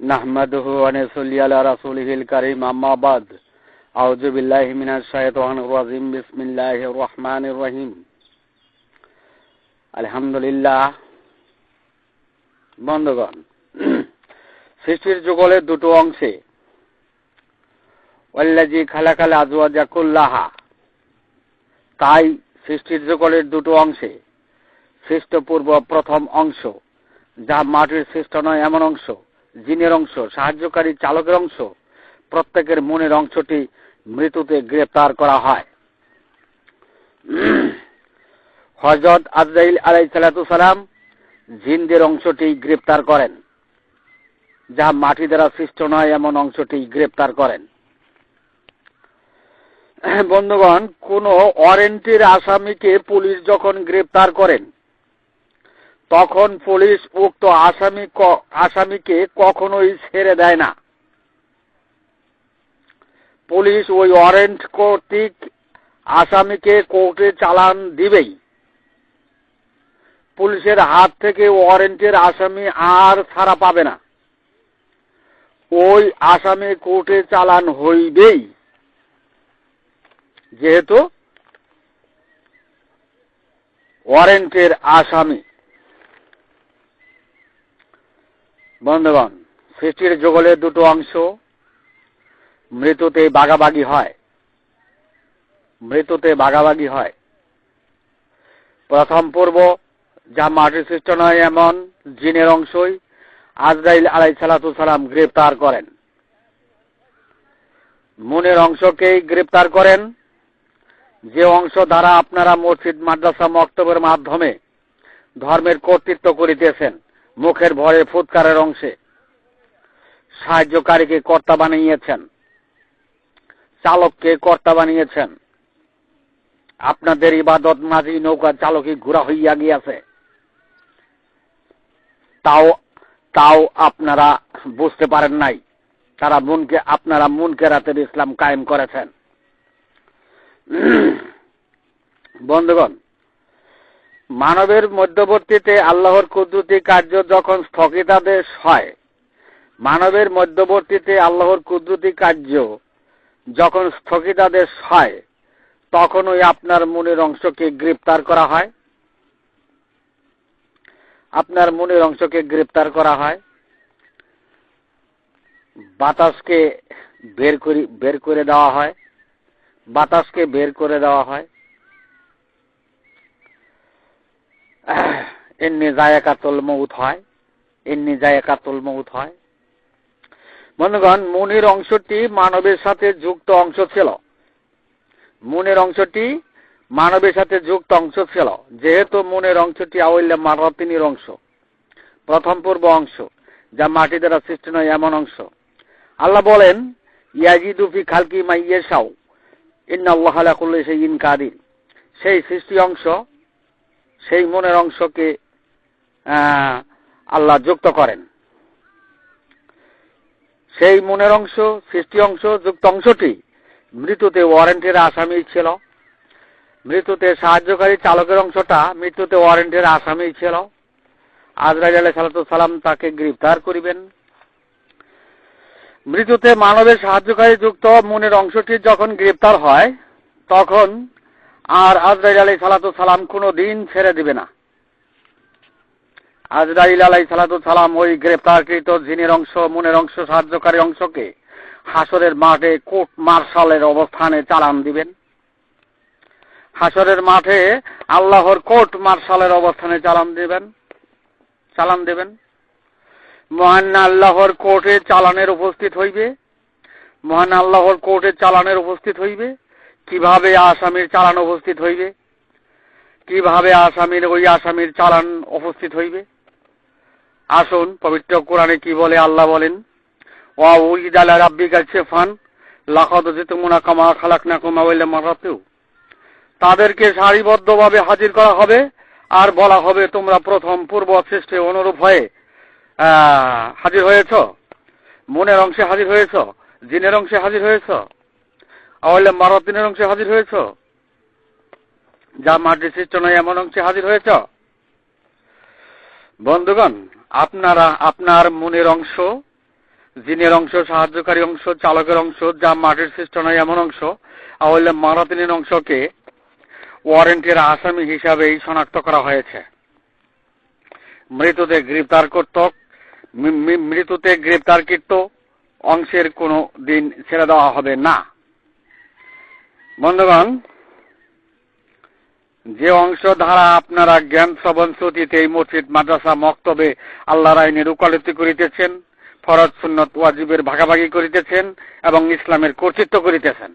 نحمده ونصلي على رسوله الكريم أما بعد أعوذ بالله من الشيطان الرجيم بسم الله الرحمن الرحيم আলহামদুলিল্লাহ বন্ধগণ সৃষ্টির যুগলের দুটো অংশে ওয়াল্লাজি খালাকাল আজওয়াজা কুল্লাহা তাই সৃষ্টির যুগলের দুটো অংশে খ্রিস্টপূর্ব প্রথম অংশ যা মাটির সৃষ্ট নয় এমন অংশ জিনের অংশ, সাহায্যকারী চালকের অংশ, প্রত্যেকের মনের অংশটি মৃত্যুতে গ্রেপ্তার করা হয়। হজরত আজরাইল আলাই সালাম জিনদের অংশটি গ্রেপ্তার করেন, যা মাটি দ্বারা সৃষ্ট নয়, এমন অংশটি গ্রেপ্তার করেন। বন্ধুগণ, কোন ওয়ারেন্টির আসামিকে পুলিশ যখন গ্রেপ্তার করেন তখন পুলিশ উক্ত আসামি আসামিকে কখনোই ছেড়ে দেয় না। পুলিশ ওই ওয়ারেন্ট কর্তৃক আসামিকে কোর্টে চালান দিবেই। পুলিশের হাত থেকে ওয়ারেন্টের আসামি আর ছাড়া পাবে না। ওই আসামি কোর্টে চালান হইবেই। যেহেতু ওয়ারেন্টের আসামি। বন্ধুগণ, সৃষ্টির যুগলের দুটো অংশ মৃত্যুতে বাগাবাগি হয়। মৃত্যুতে বাগাবাগি হয়। প্রথম পূর্ব, যা মাটির সৃষ্ট নয় এমন জিনের অংশই আজরাইল আলাই সালাম গ্রেপ্তার করেন। মনের অংশকেই গ্রেপ্তার করেন। যে অংশ দ্বারা আপনারা মসজিদ, মাদ্রাসা, মক্তবের মাধ্যমে ধর্মের কর্তৃত্ব করিতেছেন। মুখের ভরে ফুৎকারের অংশে। সাহায্যকারীকে কর্তা বানিয়েছেন। চালককে কর্তা বানিয়েছেন। আপনাদের ইবাদত মাঝি নৌকা চালকই ঘোরা হইয়া গিয়াছে। তাও তাও আপনারা বুঝতে পারেন নাই। তারা মনকে, আপনারা মনকে রাতের ইসলাম কায়েম করেছেন। বন্ধুগণ মানবের মধ্যবর্তীতে আল্লাহর কুদরতি কার্য যখন স্থগিতাদেশ হয়, মানবের মধ্যবর্তীতে আল্লাহর কুদরতি কার্য যখন স্থগিতাদেশ হয় তখন ওই আপনার মনের অংশকে গ্রেপ্তার করা হয়। আপনার মনের অংশকে গ্রেপ্তার করা হয়। বাতাসকে বের করি, বের করে দেওয়া হয়। বাতাসকে বের করে দেওয়া হয়। এমনি জায়কাতুল মৌত হয়। এমনি জায়কাতুল মৌত হয়। বন্ধুগণ, মনের অংশটি মানবের সাথে যুক্ত অংশ ছিল। মনের অংশটি মানবের সাথে যুক্ত অংশ ছিল, যেহেতু মনের অংশটি আওয়াল্লা মারাতিনির অংশ, প্রথম পূর্ব অংশ, যা মাটি দ্বারা সৃষ্টি নয়, এমন অংশ। আল্লাহ বলেন ইয়াজিদুফি খালকি মাইয়েসাও ইন্নাল্লাহ আলাকুল্লি সেই ইন কাদির। সেই সৃষ্টি অংশ সেই মনের অংশকে আল্লাহ যুক্ত করেন। সেই মনের অংশ, সৃষ্টি অংশ, যুক্ত অংশটি মৃত্যুতে ওয়ারেন্টের আসামি ছিল। মৃত্যুতে সাহায্যকারী চালকের অংশটা মৃত্যুতে ওয়ারেন্টের আসামি ছিল। আজরাজ আলাহ সালাম তাকে গ্রেফতার করিবেন। মৃত্যুতে মানবের সাহায্যকারী যুক্ত মনের অংশটি যখন গ্রেপ্তার হয়, তখন আর আজরাইল আলাই সালাতু সালাম কোনো দিন ছেড়ে দিবে না। আজরাইল আলাই সালাতু সালাম ওই গ্রেপ্তারকৃত জিনের অংশ, মনের অংশ, সাহায্যকারী অংশকে হাসরের মাঠে কোর্ট মার্শালের অবস্থানে চালান দিবেন। হাসরের মাঠে আল্লাহর কোর্ট মার্শালের অবস্থানে চালান দিবেন, চালান দেবেন। মহান আল্লাহর কোর্টে চালানের উপস্থিত হইবে। মহান আল্লাহর কোর্টে চালানের উপস্থিত হইবে। কীভাবে আসামির চালান উপস্থিত হইবে? কীভাবে আসামির ওই আসামির চালান উপস্থিত হইবে? আসুন, পবিত্র কোরআনে কি বলে আল্লাহ বলেন রাব্বিকা কামা খালাকনা কুমা বললে মারাতেও তাদেরকে সারিবদ্ধভাবে হাজির করা হবে, আর বলা হবে, তোমরা প্রথম পূর্ব সৃষ্টি অনুরূপ হয়ে হাজির হয়েছ? মনের অংশে হাজির হয়েছ? জিনের অংশে হাজির হয়েছ? আওয়ালে মারাতিনের অংশে হাজির হয়েছ? যা মাটির সৃষ্ট নয় এমন অংশে হাজির হয়েছ? বন্ধুগণ, আপনারা, আপনার মনের অংশ, জিনের অংশ, সাহায্যকারী অংশ, চালকের অংশ যা মাটির সৃষ্ট নয় এমন অংশ, তাহলে মারাতিনের অংশকে ওয়ারেন্টের আসামি হিসাবেই শনাক্ত করা হয়েছে। মৃতদের গ্রেপ্তার কর্তক মৃততে গ্রেপ্তারকৃত অংশের কোনো দিন ছেড়ে দেওয়া হবে না। বন্ধুগণ, যে অংশ ধারা আপনারা জ্ঞান শ্রবণ শ্রুতিতে এই মসজিদ, মাদ্রাসা, মক্তবে আল্লাহর আইনের উকালতি করিতেছেন, ফরজ, সুন্নত, ওয়াজিবের ভাগাভাগি করিতেছেন এবং ইসলামের কর্তৃত্ব করিতেছেন।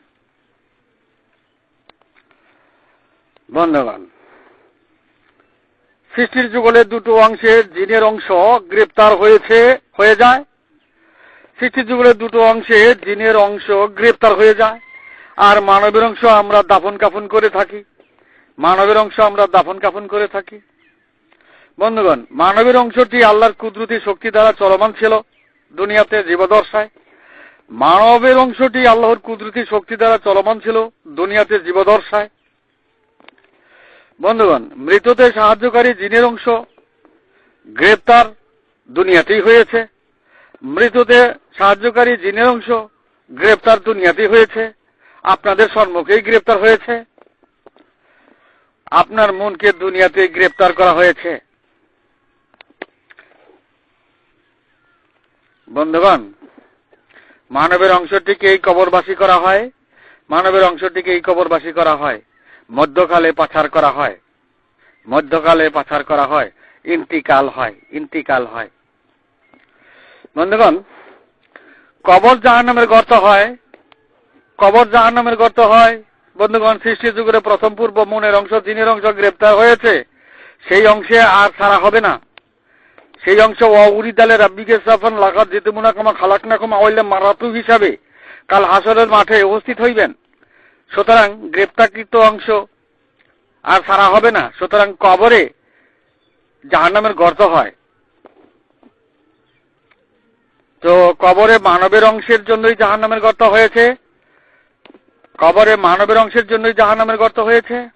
বন্ধুগণ, সৃষ্টির যুগলে দুটো অংশে জিনের অংশ গ্রেপ্তার হয়েছে, হয়ে যায়। সৃষ্টির যুগলে দুটো অংশে জিনের অংশ গ্রেপ্তার হয়ে যায়। আর মানবের অংশ আমরা দাফন কাফন করে থাকি। মানবের অংশ আমরা দাফন কাফন করে থাকি। বন্ধুগণ, মানবের অংশটি আল্লাহর কুদরতি শক্তি দ্বারা চলমান ছিল দুনিয়াতে জীবদর্শায় মানবের অংশটি আল্লাহর কুদরতি শক্তি দ্বারা চলমান ছিল দুনিয়াতে জীবদর্শায় বন্ধুগণ, মৃততে সাহায্যকারী জিনের অংশ গ্রেপ্তার দুনিয়াতেই হয়েছে। মৃততে সাহায্যকারী জিনের অংশ গ্রেপ্তার দুনিয়াতেই হয়েছে। আপনাদের সম্মুখেই গ্রেপ্তার হয়েছে। আপনার মনকে দুনিয়াতে গ্রেপ্তার করা হয়েছে। বন্ধুগণ, মানবের অংশটিকে এই কবরবাসী করা হয়, মানবের অংশটিকে এই কবরবাসী করা হয়, মধ্যকালে পাচার করা হয়, মধ্যকালে পাচার করা হয়, ইন্তিকাল হয় ইন্তিকাল হয়। বন্ধুগণ, কবর জাহান নামের গর্ত হয় কবর জাহান্নামের গর্ত হয়। বন্ধুগণ সৃষ্টি যুগের প্রথম পূর্ব মনের অংশ, জিনের অংশ গ্রেপ্তার হয়েছে। সেই অংশে আর ছাড়া হবে না। সেই অংশ অউরিদালে রাব্বিকে সাফান লাগাত যেতে মুনাকামা খালাক নাকমা ওইলে মারাতু হিসাবে কাল হাসরের মাঠে উপস্থিত হইবেন। সুতরাং গ্রেপ্তারকৃত অংশ আর ছাড়া হবে না। সুতরাং কবরে জাহান্নামের গর্ত হয়। তো কবরে মানবের অংশের জন্যই জাহান্নামের গর্ত হয়েছে। কবরে মানবের অংশের জন্যই জাহান্নামের গর্ত হয়েছে।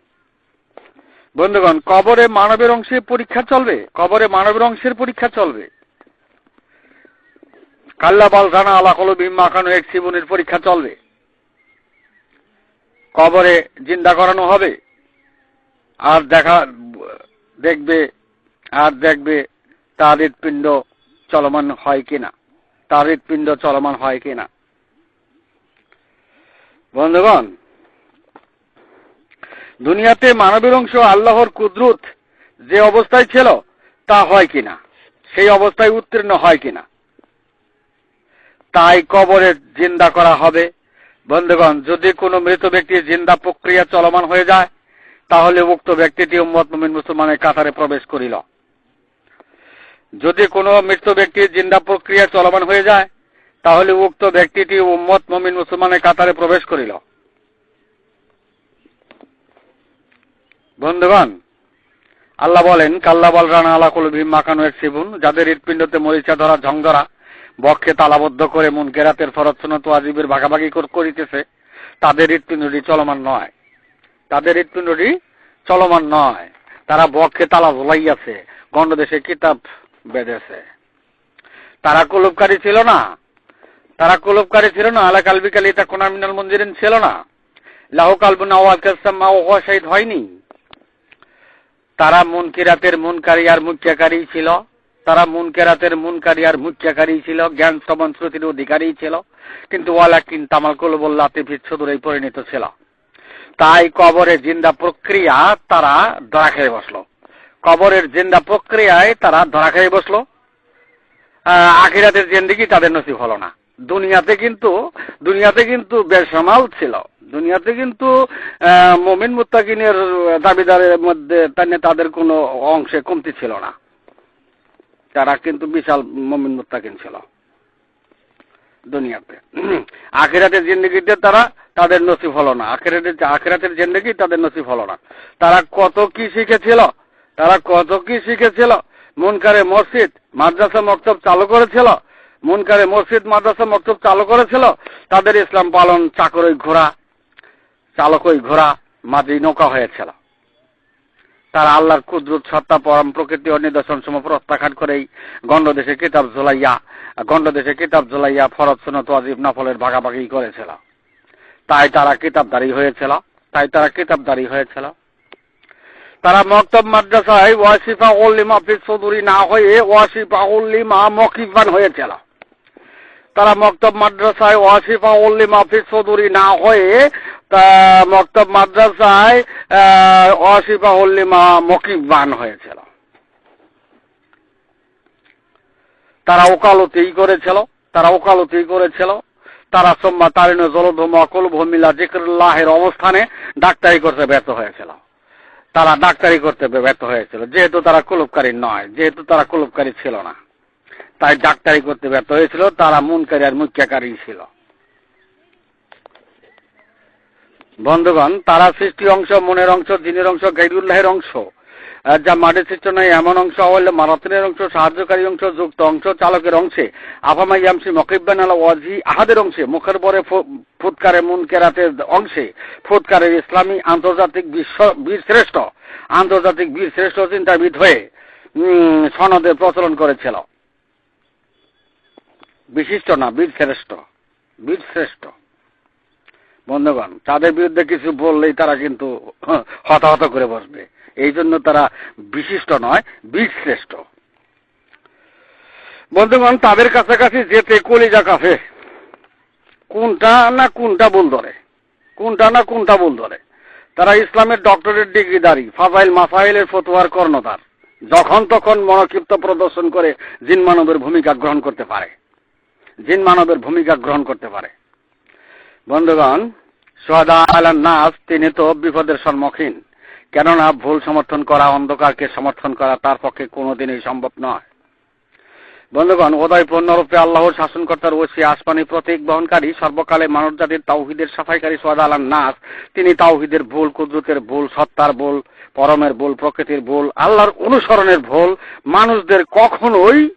বন্ধুগণ, কবরে মানবের অংশে পরীক্ষা চলবে। কবরে মানবের অংশের পরীক্ষা চলবে। কাল্লা বাল রানা আলা কলো এক জীবনের পরীক্ষা চলবে। কবরে জিন্দা করানো হবে। আর দেখা, দেখবে, আর দেখবে তার হৃৎপিণ্ড চলমান হয় কিনা। তার হৃৎপিণ্ড চলমান হয় কিনা। বন্ধুগণ, দুনিয়াতে মানবের অংশ আল্লাহর কুদরত যে অবস্থায় ছিল, তা হয় কিনা? সেই অবস্থায় উত্তীর্ণ হয় কিনা? তাই কবরে জিন্দা করা হবে। বন্ধুগণ, যদি কোনো মৃত ব্যক্তির জিন্দা প্রক্রিয়া চলমান হয়ে যায়, তাহলে উক্ত ব্যক্তিটি উম্মত মুমিন মুসলমানের কাতারে প্রবেশ করিল। যদি কোনো মৃত ব্যক্তির জিন্দা প্রক্রিয়া চলমান হয়ে যায় তাহলে উক্ত ব্যক্তিটি উম্মত মমিন মুসলমানের কাতারে প্রবেশ করিল। বন্ধুগণ, আল্লাহ বলেন, কাল্লা বল রানা আলা কলভি মাকানো এক শিবুন যাদের হৃৎপিণ্ডতে মরিচা ধরা ঝং ধরা বক্ষে তালাবদ্ধ করে মন কেরাতের তো আজিবের ভাগাভাগি করিতেছে, তাদের হৃৎপিণ্ডটি চলমান নয়। তাদের হৃৎপিণ্ডটি চলমান নয়। তারা বক্ষে তালা ঝোলাইয়াছে, গণ্ডদেশে কিতাব বেঁধেছে। তারা কুলুপকারী ছিল না। তারা কুলুপকারী ছিল না আলা কালবি কালি তা কোনা মিনাল ছিল না। লাহু কালবুন আওয়াজ কাসাম্মা হয়নি। তারা মুনকিরাতের মুনকারী আর মুখ্যাকারী ছিল। তারা মুনকেরাতের মুনকারী আর মুখ্যাকারী ছিল, জ্ঞান শ্রবণ শ্রুতির অধিকারী ছিল। কিন্তু ওয়ালাকিন তামাল কলবল্লাতে ভিচ্ছদুরাই পরিণত ছিল। তাই কবরের জিন্দা প্রক্রিয়া তারা ধরা খেয়ে বসল। কবরের জিন্দা প্রক্রিয়ায় তারা ধরা খেয়ে বসল। আখিরাতের জেন্দিগি তাদের নসিব হলো না। দুনিয়াতে কিন্তু দুনিয়াতে কিন্তু বেসমাল ছিল। দুনিয়াতে কিন্তু মমিন মুত্তাকিনের দাবিদারের মধ্যে তাদের কোনো অংশে কমতি ছিল না। তারা কিন্তু বিশাল মমিন মুত্তাকিন ছিল দুনিয়াতে। আখেরাতের জিন্দগিতে তারা তাদের নসিব হলো না। আখেরাতের আখেরাতের জিন্দগি তাদের নসিব হলো না। তারা কত কি শিখেছিল? তারা কত কি শিখেছিল? মুনকারে মসজিদ, মাদ্রাসা মক্তব চালু করেছিল। মুনকারে মসজিদ মাদ্রাসা মক্তব চালু করেছিল, তাদের ইসলাম পালন চাকরই ঘোড়া, চালকই ঘোড়া মাঝি নৌকা হয়েছিল। তারা আল্লাহর কুদরত, সত্তা, পরম প্রকৃতি ও নিদর্শন সমূহ প্রত্যাখ্যান করেই গণ্ড দেশে কিতাব ঝোলাইয়া গণ্ড দেশে কিতাব ঝোলাইয়া ফরজ সুনত ওয়াজিব নফলের ভাগাভাগি করেছিল। তাই তারা কিতাবদারি হয়েছিল, তাই তারা কিতাবদারি হয়েছিল। তারা মক্তব মাদ্রাসায় ওয়াসিফা উল্লিমা সুদুরি না হয়ে ওয়াসিফা উল্লিমা মকিবান হয়েছিল। তারা মক্তব মাদ্রাসায় ওয়াসিফা উল্লিমা ফিস চৌধুরী না হয়ে, তা মক্তব মাদ্রাসায় ওয়াসিফা উল্লিমা মকিবান হয়েছিল। তারা ওকালতি করেছিল, তারা ওকালতি করেছিল। তারা সোম্মা তারিণ জলধম অকল ভূমিলা জিকরুল্লাহের অবস্থানে ডাক্তারি করতে ব্যর্থ হয়েছিল। তারা ডাক্তারি করতে ব্যর্থ হয়েছিল, যেহেতু তারা কুলুপকারী নয়, যেহেতু তারা কুলুপকারী ছিল না। তাই ডাক্তারি করতে ব্যর্থ হয়েছিল, তারা মুনকারী আর মুখ্যাকারী ছিল। বন্ধুগণ, তারা সৃষ্টি অংশ, মনের অংশ দিনের অংশ, গাইরুল্লাহের অংশ যা মাটির সৃষ্ট নয়, এমন অংশ হলে মারাতিনের অংশ, সাহায্যকারী অংশ, যুক্ত অংশ, চালকের অংশে আফামা ইয়ামসি মকিব্বান আলা ওয়াজি আহাদের অংশে, মুখের পরে ফু- ফুৎকারে মুন কেরাতের অংশে ফুৎকারের ইসলামী আন্তর্জাতিক বিশ্ব বীর শ্রেষ্ঠ আন্তর্জাতিক বীর শ্রেষ্ঠ চিন্তাবিদ হয়ে সনদের প্রচলন করেছিল। বিশিষ্ট না বীর শ্রেষ্ঠ বীর শ্রেষ্ঠ বন্ধুগণ, তাদের বিরুদ্ধে কিছু বললেই তারা কিন্তু হতাহত করে বসবে। এই জন্য তারা বিশিষ্ট নয় বীর শ্রেষ্ঠ বন্ধুগণ, তাদের কাছাকাছি যেতে কলিজা কাফে। কোনটা না কোনটা ভুল ধরে? কোনটা না কোনটা ভুল ধরে? তারা ইসলামের ডক্টরেট ডিগ্রিদারি ফাজাইল মাসাইলের ফতোয়ার কর্ণধার। যখন তখন মনোক্ষিপ্ত প্রদর্শন করে জিন মানবের ভূমিকা গ্রহণ করতে পারে। জিন মানবের ভূমিকা গ্রহণ করতে পারে। বন্ধুগণ, সোহাদা আলান নাস, তিনি তো বিপদের সম্মুখীন। কেননা ভুল সমর্থন করা, অন্ধকারকে সমর্থন করা তার পক্ষে কোনোদিনই সম্ভব নয়। বন্ধুগণ ওদয় পূর্ণরূপে আল্লাহর শাসনকর্তার ওসি, আসমানি প্রতীক বহনকারী, সর্বকালে মানব জাতির তাওহিদের সাফাইকারী সোয়াদ আলান নাস, তিনি তাওহিদের ভুল, কুদরতের ভুল, সত্তার ভুল, পরমের ভুল, প্রকৃতির ভুল, আল্লাহর অনুসরণের ভুল, মানুষদের কখনোই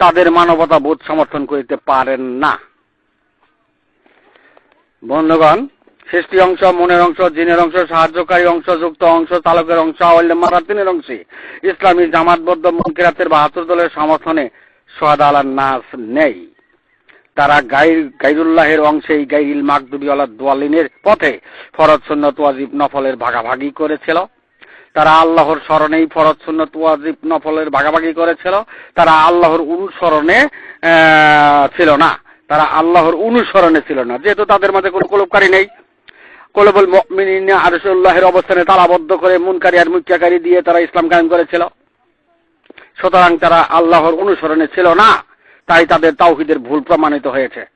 তাদের মানবতা বোধ সমর্থন করিতে পারেন না। বন্ধুগণ, সৃষ্টি অংশ, মনের অংশ, জিনের অংশ, সাহায্যকারী অংশ, যুক্ত অংশ চালকের অংশ মারাতিনের অংশে ইসলামী জামাতবদ্ধ মুনকিরাতের বাহাত্তর দলের সমর্থনে সোহাদ আলার নাস নেই। তারা গাইর, গাইরুল্লাহের অংশেই গাইরিল মাকদুবি আল্লাহ দোয়ালিনের পথে ফরজ সুন্নত ওয়াজিব নফলের ভাগাভাগি করেছিল। তারা আল্লাহর স্মরণেই ফরজ সুন্নত ওয়াজিব নফলের ভাগাভাগি করেছিল, তারা আল্লাহর অনুসরণে ছিল না। তারা আল্লাহর অনুসরণে ছিল না। যেহেতু তাদের মাঝে কোনো কলবকারী নেই। কলবুল মুমিনিন আরশুল্লাহের অবস্থানে তালাবদ্ধ করে মুনকারী আর মুখ্যাকারী দিয়ে তারা ইসলাম কায়েম করেছিল। সুতরাং তারা আল্লাহর অনুসরণে ছিল না। তাই তাদের তাওহিদের ভুল প্রমাণিত হয়েছে।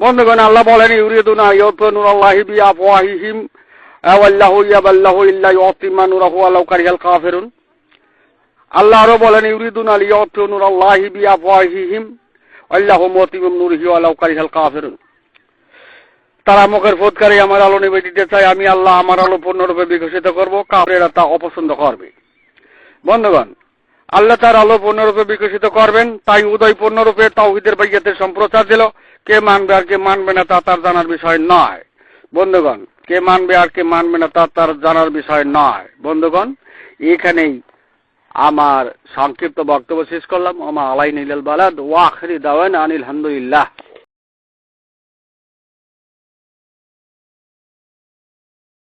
বন্ধুগণ, আল্লাহ বলেন, ইউরিদুনা ইউতুনুর আল্লাহি বিআফওয়াহিহিম। আওয়াল্লাহু ইয়াবাল্লাহু ইল্লা ইউতিমা নূরাহু আলাউ কারিহাল কাফিরুন আল্লাহ আরও বলেন ইউরিদুনা লিইউতুনুর আল্লাহি বিআফওয়াহিহিম আল্লাহু মুতিমুম নূরিহি আলাউ কারিহাল কাফিরুন তারা মুখের ফোদকারী আমার আলো নিবে দিতে চায়, আমি আল্লাহ আমার আলো পূর্ণরূপে বিকশিত করব কাফেরা তা অপছন্দ করবে। বন্ধুগণ, আল্লাহ তার আলো পূর্ণরূপে বিকশিত করবেন, তাই উদয় পূর্ণরূপে তাওহিদের বাইয়াতের সম্প্রচার দিল। কে মানবে আর কে মানবে না তা তার জানার বিষয় নয়। বন্ধুগণ কে মানবে আর কে মানবে না তা তার জানার বিষয় নয়। বন্ধুগণ, এখানেই আমার সংক্ষিপ্ত বক্তব্য শেষ করলাম। আমার আলাই নীলাল বালাদ ওয়াখরি দাওয়ান আনিল হামদুলিল্লাহ।